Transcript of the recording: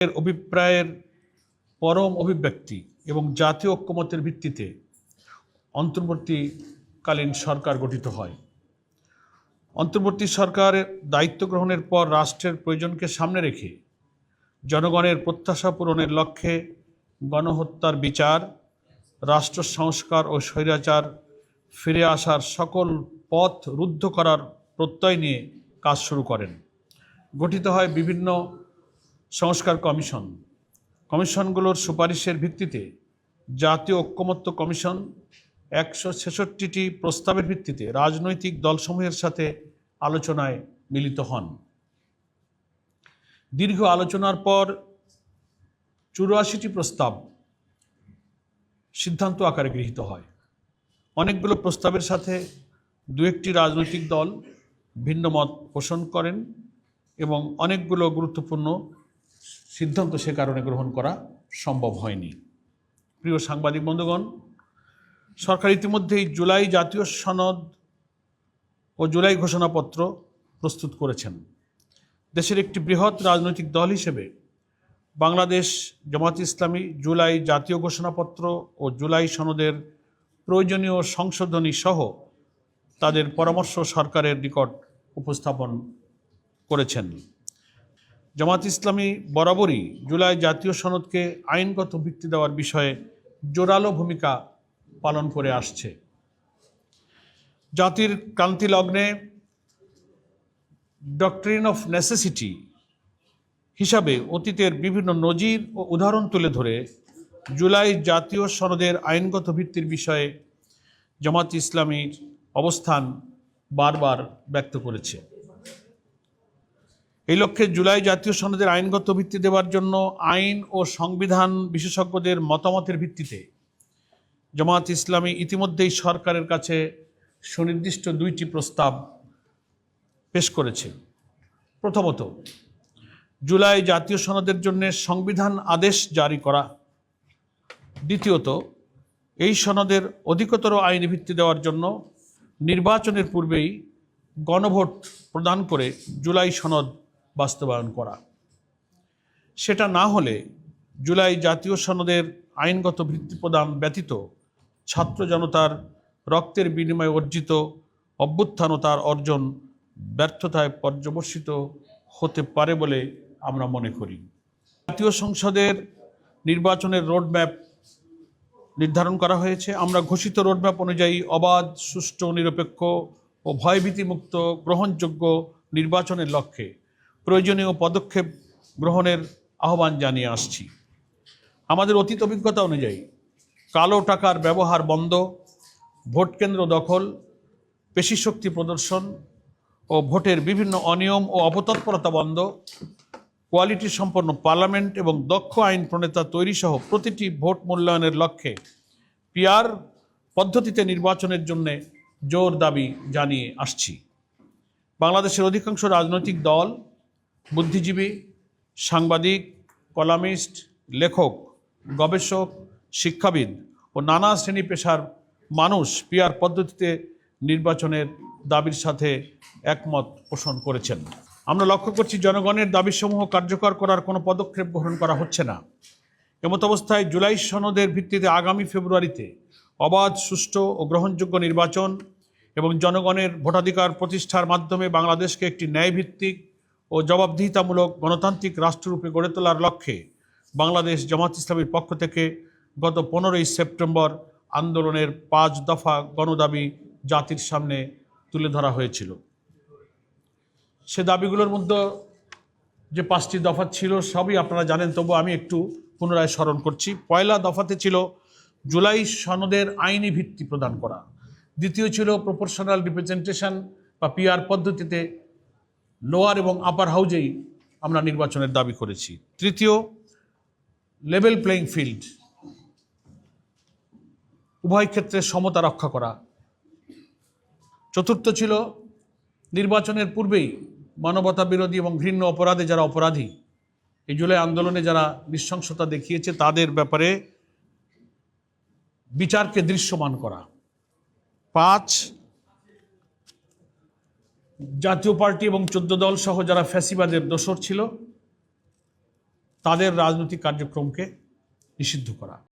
এর অভিপ্রায়ের পরম অভিব্যক্তি এবং জাতীয় ঐক্যমতের ভিত্তিতে অন্তর্বর্তীকালীন সরকার গঠিত হয়। অন্তর্বর্তী সরকারের দায়িত্ব গ্রহণের পর রাষ্ট্রের প্রয়োজনকে সামনে রেখে জনগণের প্রত্যাশা পূরণের লক্ষ্যে গণহত্যার বিচার, রাষ্ট্র সংস্কার ও স্বৈরাচার ফিরে আসার সকল পথ রুদ্ধ করার প্রত্যয় নিয়ে কাজ শুরু করেন। গঠিত হয় বিভিন্ন সংস্কার কমিশন। কমিশনগুলোর সুপারিশের ভিত্তিতে জাতীয় ঐক্যমত্য কমিশন একশো ছেষট্টিটি প্রস্তাবের ভিত্তিতে রাজনৈতিক দলসমূহের সাথে আলোচনায় মিলিত হন। দীর্ঘ আলোচনার পর চুরাশিটি প্রস্তাব সিদ্ধান্ত আকারে গৃহীত হয়। অনেকগুলো প্রস্তাবের সাথে দু একটি রাজনৈতিক দল ভিন্ন মত পোষণ করেন এবং অনেকগুলো গুরুত্বপূর্ণ সিদ্ধান্ত সে কারণে গ্রহণ করা সম্ভব হয়নি। প্রিয় সাংবাদিক বন্ধুগণ, সরকার ইতিমধ্যেই জুলাই জাতীয় সনদ ও জুলাই ঘোষণাপত্র প্রস্তুত করেছেন। দেশের একটি বৃহৎ রাজনৈতিক দল হিসেবে বাংলাদেশ জামাত ইসলামী জুলাই জাতীয় ঘোষণাপত্র ও জুলাই সনদের প্রয়োজনীয় সংশোধনী সহ তাদের পরামর্শ সরকারের নিকট উপস্থাপন করেছেন। জামাত ইসলামী বরাবরই জুলাই জাতীয় সনদকে আইনগত ভিত্তি দেওয়ার বিষয়ে জোরালো ভূমিকা পালন করে আসছে। জাতির ক্রান্তি লগ্নে ডক্ট্রিন অফ নেসেসিটি হিসাবে অতীতের বিভিন্ন নজির ও উদাহরণ তুলে ধরে জুলাই জাতীয় সনদের আইনগত ভিত্তির বিষয়ে জামাত ইসলামীর অবস্থান বারবার ব্যক্ত করেছে। এই লক্ষ্যে জুলাই জাতীয় সনদের আইনগত ভিত্তি দেওয়ার জন্য আইন ও সংবিধান বিশেষজ্ঞদের মতামতের ভিত্তিতে জামাত ইসলামী ইতিমধ্যেই সরকারের কাছে সুনির্দিষ্ট দুইটি প্রস্তাব পেশ করেছে। প্রথমত, জুলাই জাতীয় সনদের জন্য সংবিধান আদেশ জারি করা। দ্বিতীয়ত, এই সনদের অধিকতর আইনি ভিত্তি দেওয়ার জন্য নির্বাচনের পূর্বেই গণভোট প্রদান করে জুলাই সনদ বাস্তবায়ন করা। সেটা না হলে জুলাই জাতীয় সনদের আইনগত ভিত্তি প্রদান ব্যতীত ছাত্র জনতার রক্তের বিনিময়ে অর্জিত অভ্যুত্থান তার অর্জন ব্যর্থতায় পর্যবসিত হতে পারে বলে আমরা মনে করি। জাতীয় সংসদের নির্বাচনের রোডম্যাপ নির্ধারণ করা হয়েছে। আমরা ঘোষিত রোডম্যাপ অনুযায়ী অবাধ, সুষ্ঠু, নিরপেক্ষ ও ভয়ভীতিমুক্ত, গ্রহণযোগ্য নির্বাচনের লক্ষ্যে প্রয়োজনীয় পদক্ষেপ গ্রহণের আহ্বান জানিয়ে আসছি। আমাদের অতীত অভিজ্ঞতা অনুযায়ী কালো টাকার ব্যবহার বন্ধ, ভোট কেন্দ্র দখল পেশিশক্তি প্রদর্শন ও ভোটের বিভিন্ন অনিয়ম ও অপতৎপরতা বন্ধ, কোয়ালিটি সম্পন্ন পার্লামেন্ট এবং দক্ষ আইন প্রণেতা তৈরি সহ প্রতিটি ভোট মূল্যায়নের লক্ষ্যে পিয়ার পদ্ধতিতে নির্বাচনের জন্য জোর দাবি জানিয়ে আসছি। বাংলাদেশের অধিকাংশ রাজনৈতিক দল বুদ্ধিজীবী, সাংবাদিক, কলামিস্ট, লেখক, গবেষক, শিক্ষাবিদ ও নানা শ্রেণি পেশার মানুষ পিয়ার পদ্ধতিতে নির্বাচনের দাবির সাথে একমত পোষণ করেছেন। আমরা লক্ষ্য করছি জনগণের দাবিসমূহ কার্যকর করার কোনো পদক্ষেপ গ্রহণ করা হচ্ছে না। এমত অবস্থায় জুলাই সনদের ভিত্তিতে আগামী ফেব্রুয়ারিতে অবাধ, সুষ্ঠু ও গ্রহণযোগ্য নির্বাচন এবং জনগণের ভোটাধিকার প্রতিষ্ঠার মাধ্যমে বাংলাদেশকে একটি ন্যায়ভিত্তিক ও জবাবদিহিতামূলক গণতান্ত্রিক রাষ্ট্ররূপে গড়ে তোলার লক্ষ্যে বাংলাদেশ জামাত ইসলামীর পক্ষ থেকে গত পনেরোই সেপ্টেম্বর আন্দোলনের পাঁচ দফা গণদাবি জাতির সামনে তুলে ধরা হয়েছিল। সে দাবিগুলোর মধ্যে যে পাঁচটি দফা ছিল সবই আপনারা জানেন তবু আমি একটু পুনরায় স্মরণ করছি। পয়লা দফাতে ছিল জুলাই সনদের আইনি ভিত্তি প্রদান করা। দ্বিতীয় ছিল প্রপোর্শনাল রিপ্রেজেন্টেশন বা পিআর পদ্ধতিতে লোয়ার এবং আপার হাউজেই আমরা নির্বাচনের দাবি করেছি। তৃতীয় লেভেল প্লেইং ফিল্ড উভয় ক্ষেত্রে সমতা রক্ষা করা। চতুর্থ ছিল, নির্বাচনের পূর্বেই মানবতা বিরোধী এবং ঘৃণ্য অপরাধে যারা অপরাধী, এই জুলাই আন্দোলনে যারা নৃশংসতা দেখিয়েছে, তাদের ব্যাপারে বিচারকে দৃশ্যমান করা। পাঁচ জাতীয় পার্টি এবং চোদ্দ দল সহ যারা ফ্যাসিবাদের দোসর ছিল, তাদের রাজনৈতিক কার্যক্রমকে নিষিদ্ধ করা।